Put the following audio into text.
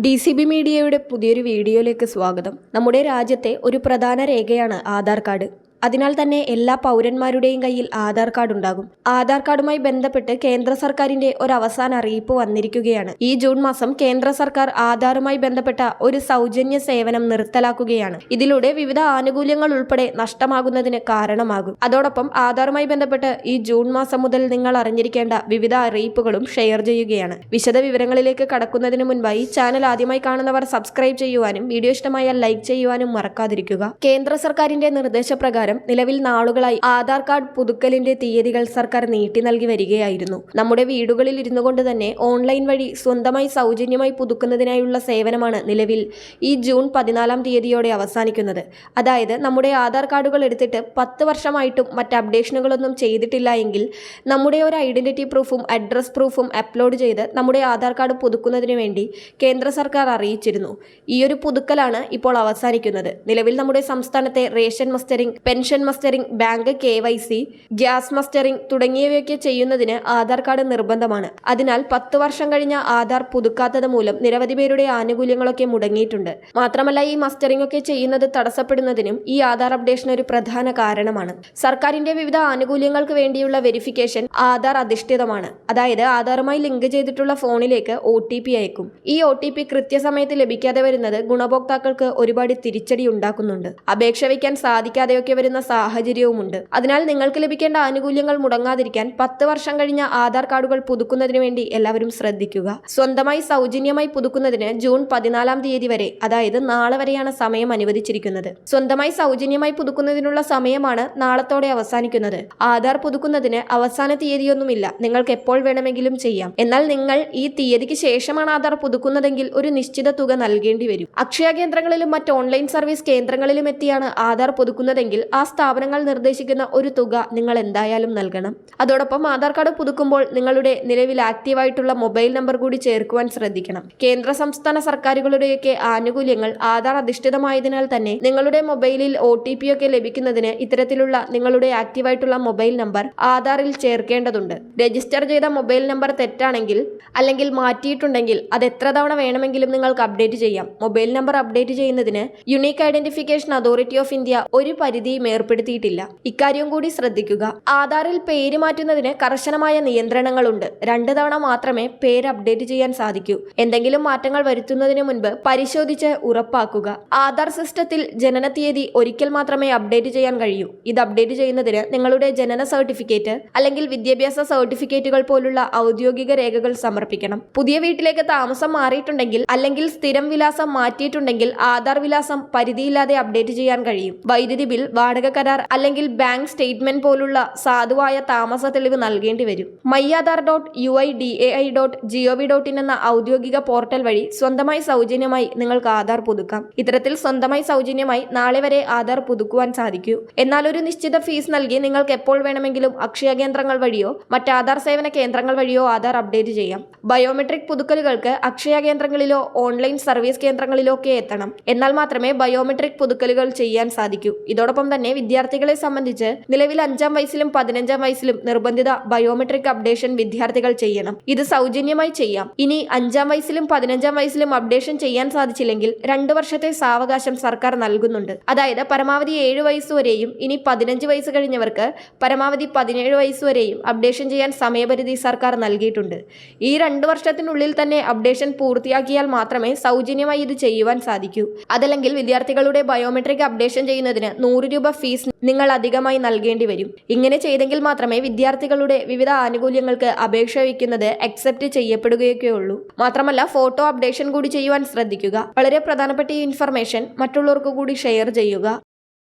D C B മീഡിയയുടെ പുതിയൊരു വീഡിയോയിലേക്ക് സ്വാഗതം. നമ്മുടെ രാജ്യത്തെ ഒരു പ്രധാന രേഖയാണ് ആധാർ കാർഡ്. അതിനാൽ തന്നെ എല്ലാ പൗരന്മാരുടെയും കയ്യിൽ ആധാർ കാർഡ് ഉണ്ടാകും. ആധാർ കാർഡുമായി ബന്ധപ്പെട്ട് കേന്ദ്ര സർക്കാരിന്റെ ഒരു അവസാന അറിയിപ്പ് വന്നിരിക്കുകയാണ്. ഈ ജൂൺ മാസം കേന്ദ്ര സർക്കാർ ആധാറുമായി ബന്ധപ്പെട്ട ഒരു സൗജന്യ സേവനം നിർത്തലാക്കുകയാണ്. ഇതിലൂടെ വിവിധ ആനുകൂല്യങ്ങൾ ഉൾപ്പെടെ നഷ്ടമാകുന്നതിന് കാരണമാകും. അതോടൊപ്പം ആധാറുമായി ബന്ധപ്പെട്ട് ഈ ജൂൺ മാസം മുതൽ നിങ്ങൾ അറിഞ്ഞിരിക്കേണ്ട വിവിധ അറിയിപ്പുകളും ഷെയർ ചെയ്യുകയാണ്. വിശദ വിവരങ്ങളിലേക്ക് കടക്കുന്നതിന് മുൻപായി ചാനൽ ആദ്യമായി കാണുന്നവർ സബ്സ്ക്രൈബ് ചെയ്യുവാനും വീഡിയോ ഇഷ്ടമായാൽ ലൈക്ക് ചെയ്യുവാനും മറക്കാതിരിക്കുക. കേന്ദ്ര സർക്കാരിന്റെ നിർദ്ദേശപ്രകാരം നിലവിൽ നാളുകളായി ആധാർ കാർഡ് പുതുക്കലിന്റെ തീയതികൾ സർക്കാർ നീട്ടി നൽകി വരികയായിരുന്നു. നമ്മുടെ വീടുകളിൽ ഇരുന്നു കൊണ്ട് തന്നെ ഓൺലൈൻ വഴി സ്വന്തമായി സൗജന്യമായി പുതുക്കുന്നതിനായുള്ള സേവനമാണ് നിലവിൽ ഈ ജൂൺ പതിനാലാം തീയതിയോടെ അവസാനിക്കുന്നത്. അതായത് നമ്മുടെ ആധാർ കാർഡുകൾ എടുത്തിട്ട് പത്ത് വർഷമായിട്ടും മറ്റ് അപ്ഡേഷനുകളൊന്നും ചെയ്തിട്ടില്ല എങ്കിൽ നമ്മുടെ ഒരു ഐഡന്റിറ്റി പ്രൂഫും അഡ്രസ് പ്രൂഫും അപ്ലോഡ് ചെയ്ത് നമ്മുടെ ആധാർ കാർഡ് പുതുക്കുന്നതിന് വേണ്ടി കേന്ദ്ര സർക്കാർ അറിയിച്ചിരുന്നു. ഈ ഒരു പുതുക്കലാണ് ഇപ്പോൾ അവസാനിക്കുന്നത്. നിലവിൽ നമ്മുടെ സംസ്ഥാനത്തെ ration mustering pension mustering bank K Y C gas mustering തുടങ്ങിയവയൊക്കെ ചെയ്യുന്നതിന് ആധാർ കാർഡ് നിർബന്ധമാണ്. അതിനാൽ പത്ത് വർഷം കഴിഞ്ഞ ആധാർ പുതുക്കാത്തത് മൂലം നിരവധി പേരുടെ ആനുകൂല്യങ്ങളൊക്കെ മുടങ്ങിയിട്ടുണ്ട്. മാത്രമല്ല ഈ മസ്റ്ററിംഗ് ഒക്കെ ചെയ്യുന്നത് തടസ്സപ്പെടുന്നതിനും ഈ ആധാർ അപ്ഡേഷൻ ഒരു പ്രധാന കാരണമാണ്. സർക്കാരിന്റെ വിവിധ ആനുകൂല്യങ്ങൾക്ക് വേണ്ടിയുള്ള വെരിഫിക്കേഷൻ ആധാർ അധിഷ്ഠിതമാണ്. അതായത് ആധാറുമായി ലിങ്ക് ചെയ്തിട്ടുള്ള ഫോണിലേക്ക് ഒ അയക്കും. ഈ ഒ കൃത്യസമയത്ത് ലഭിക്കാതെ വരുന്നത് ഗുണഭോക്താക്കൾക്ക് ഒരുപാട് തിരിച്ചടി ഉണ്ടാക്കുന്നുണ്ട്. അപേക്ഷ വയ്ക്കാൻ സാധിക്കാതെയൊക്കെ വരുന്ന സാഹചര്യവുമുണ്ട്. അതിനാൽ നിങ്ങൾക്ക് ലഭിക്കേണ്ട ആനുകൂല്യങ്ങൾ മുടങ്ങാതിരിക്കാൻ പത്ത് വർഷം കഴിഞ്ഞ ആധാർ കാർഡുകൾ പുതുക്കുന്നതിന് വേണ്ടി എല്ലാവരും ശ്രദ്ധിക്കുക. സ്വന്തമായി സൗജന്യമായി പുതുക്കുന്നതിന് ജൂൺ പതിനാലാം തീയതി വരെ അതായത് നാളെ വരെയാണ് സമയം അനുവദിച്ചിരിക്കുന്നത്. സ്വന്തമായി സൗജന്യമായി പുതുക്കുന്നതിനുള്ള സമയമാണ് നാളത്തോടെ അവസാനിക്കുന്നത്. ആധാർ പുതുക്കുന്നതിന് അവസാന തീയതിയൊന്നുമില്ല. നിങ്ങൾക്ക് എപ്പോൾ വേണമെങ്കിലും ചെയ്യാം. എന്നാൽ നിങ്ങൾ ഈ തീയതിക്ക് ശേഷമാണ് ആധാർ പുതുക്കുന്നതെങ്കിൽ ഒരു നിശ്ചിത തുക നൽകേണ്ടി വരും. അക്ഷയ കേന്ദ്രങ്ങളിലും മറ്റ് ഓൺലൈൻ സർവീസ് കേന്ദ്രങ്ങളിലും എത്തിയാണ് ആധാർ പുതുക്കുന്നതെങ്കിൽ ആ സ്ഥാപനങ്ങൾ നിർദ്ദേശിക്കുന്ന ഒരു തുക നിങ്ങൾ എന്തായാലും നൽകണം. അതോടൊപ്പം ആധാർ കാർഡ് പുതുക്കുമ്പോൾ നിങ്ങളുടെ നിലവിൽ ആക്റ്റീവായിട്ടുള്ള മൊബൈൽ നമ്പർ കൂടി ചേർക്കുവാൻ ശ്രദ്ധിക്കണം. കേന്ദ്ര സംസ്ഥാന സർക്കാരുകളുടെയൊക്കെ ആനുകൂല്യങ്ങൾ ആധാർ അധിഷ്ഠിതമായതിനാൽ തന്നെ നിങ്ങളുടെ മൊബൈലിൽ ഒ ടി പി ഒക്കെ ലഭിക്കുന്നതിന് ഇത്തരത്തിലുള്ള നിങ്ങളുടെ ആക്റ്റീവായിട്ടുള്ള മൊബൈൽ നമ്പർ ആധാറിൽ ചേർക്കേണ്ടതുണ്ട്. രജിസ്റ്റർ ചെയ്ത മൊബൈൽ നമ്പർ തെറ്റാണെങ്കിൽ അല്ലെങ്കിൽ മാറ്റിയിട്ടുണ്ടെങ്കിൽ അത് എത്ര തവണ വേണമെങ്കിലും നിങ്ങൾക്ക് അപ്ഡേറ്റ് ചെയ്യാം. മൊബൈൽ നമ്പർ അപ്ഡേറ്റ് ചെയ്യുന്നതിന് Unique Identification Authority of India ഒരു പരിധിയും ഏർപ്പെടുത്തിയിട്ടില്ല. ഇക്കാര്യം കൂടി ശ്രദ്ധിക്കുക. ആധാറിൽ പേര് മാറ്റുന്നതിന് കർശനമായ നിയന്ത്രണങ്ങളുണ്ട്. രണ്ട് തവണ മാത്രമേ പേര് അപ്ഡേറ്റ് ചെയ്യാൻ സാധിക്കൂ. എന്തെങ്കിലും മാറ്റങ്ങൾ വരുത്തുന്നതിന് മുൻപ് പരിശോധിച്ച് ഉറപ്പാക്കുക. ആധാർ സിസ്റ്റത്തിൽ ജനന തീയതി ഒരിക്കൽ മാത്രമേ അപ്ഡേറ്റ് ചെയ്യാൻ കഴിയൂ. ഇത് അപ്ഡേറ്റ് ചെയ്യുന്നതിന് നിങ്ങളുടെ ജനന സർട്ടിഫിക്കറ്റ് അല്ലെങ്കിൽ വിദ്യാഭ്യാസ സർട്ടിഫിക്കറ്റുകൾ പോലുള്ള ഔദ്യോഗിക രേഖകൾ സമർപ്പിക്കണം. പുതിയ വീട്ടിലേക്ക് താമസം മാറിയിട്ടുണ്ടെങ്കിൽ അല്ലെങ്കിൽ സ്ഥിരം വിലാസം മാറ്റിയിട്ടുണ്ടെങ്കിൽ ആധാർ വിലാസം പരിധിയില്ലാതെ അപ്ഡേറ്റ് ചെയ്യാൻ കഴിയും. വൈദ്യുതി ബിൽ വാടക കരാർ അല്ലെങ്കിൽ ബാങ്ക് സ്റ്റേറ്റ്മെന്റ് പോലുള്ള സാധുവായ താമസ തെളിവ് നൽകേണ്ടി വരും. മയ്യാധാർ dot U I D A I dot G O V dot in എന്ന ഔദ്യോഗിക പോർട്ടൽ വഴി സ്വന്തമായി സൗജന്യമായി നിങ്ങൾക്ക് ആധാർ പുതുക്കാം. ഇത്തരത്തിൽ സ്വന്തമായി സൗജന്യമായി നാളെ വരെ ആധാർ പുതുക്കുവാൻ സാധിക്കൂ. എന്നാൽ ഒരു നിശ്ചിത ഫീസ് നൽകി നിങ്ങൾക്ക് എപ്പോൾ വേണമെങ്കിലും അക്ഷയ കേന്ദ്രങ്ങൾ വഴിയോ മറ്റ് ആധാർ സേവന കേന്ദ്രങ്ങൾ വഴിയോ ആധാർ അപ്ഡേറ്റ് ചെയ്യാം. ബയോമെട്രിക് പുതുക്കലുകൾക്ക് അക്ഷയ കേന്ദ്രങ്ങളിലോ ഓൺലൈൻ സർവീസ് കേന്ദ്രങ്ങളിലോ ഒക്കെ എത്തണം. എന്നാൽ മാത്രമേ ബയോമെട്രിക് പുതുക്കലുകൾ ചെയ്യാൻ സാധിക്കൂ. ഇതോടൊപ്പം തന്നെ വിദ്യാർത്ഥികളെ സംബന്ധിച്ച് നിലവിൽ അഞ്ചാം വയസ്സിലും പതിനഞ്ചാം വയസ്സിലും നിർബന്ധിത ബയോമെട്രിക് അപ്ഡേഷൻ വിദ്യാർത്ഥികൾ ചെയ്യണം. ഇത് സൗജന്യമായി ചെയ്യാം. ഇനി അഞ്ചാം വയസ്സിലും പതിനഞ്ചാം വയസ്സിലും അപ്ഡേഷൻ ചെയ്യാൻ സാധിച്ചില്ലെങ്കിൽ രണ്ടു വർഷത്തെ സാവകാശം സർക്കാർ നൽകുന്നുണ്ട്. അതായത് പരമാവധി ഏഴ് വയസ്സ് വരെയും ഇനി പതിനഞ്ച് വയസ്സ് കഴിഞ്ഞവർക്ക് പരമാവധി പതിനേഴ് വയസ്സ് വരെയും അപ്ഡേഷൻ ചെയ്യാൻ സമയപരിധി സർക്കാർ നൽകിയിട്ടുണ്ട്. ഈ രണ്ട് വർഷത്തിനുള്ളിൽ തന്നെ അപ്ഡേഷൻ പൂർത്തിയാക്കിയാൽ മാത്രമേ സൗജന്യമായി ഇത് ചെയ്യുവാൻ സാധിക്കൂ. അതല്ലെങ്കിൽ വിദ്യാർത്ഥികളുടെ ബയോമെട്രിക് അപ്ഡേഷൻ ചെയ്യുന്നതിന് നൂറ് രൂപ ഫീസ് നിങ്ങൾ അധികമായി നൽകേണ്ടി വരും. ഇങ്ങനെ ചെയ്തെങ്കിൽ മാത്രമേ വിദ്യാർത്ഥികളുടെ വിവിധ ആനുകൂല്യങ്ങൾക്ക് അപേക്ഷ വയ്ക്കുന്നത് അക്സെപ്റ്റ് ചെയ്യപ്പെടുകയൊക്കെയുള്ളൂ. മാത്രമല്ല ഫോട്ടോ അപ്ഡേഷൻ കൂടി ചെയ്യുവാൻ ശ്രദ്ധിക്കുക. വളരെ പ്രധാനപ്പെട്ട ഈ ഇൻഫർമേഷൻ മറ്റുള്ളവർക്ക് കൂടി ഷെയർ ചെയ്യുക.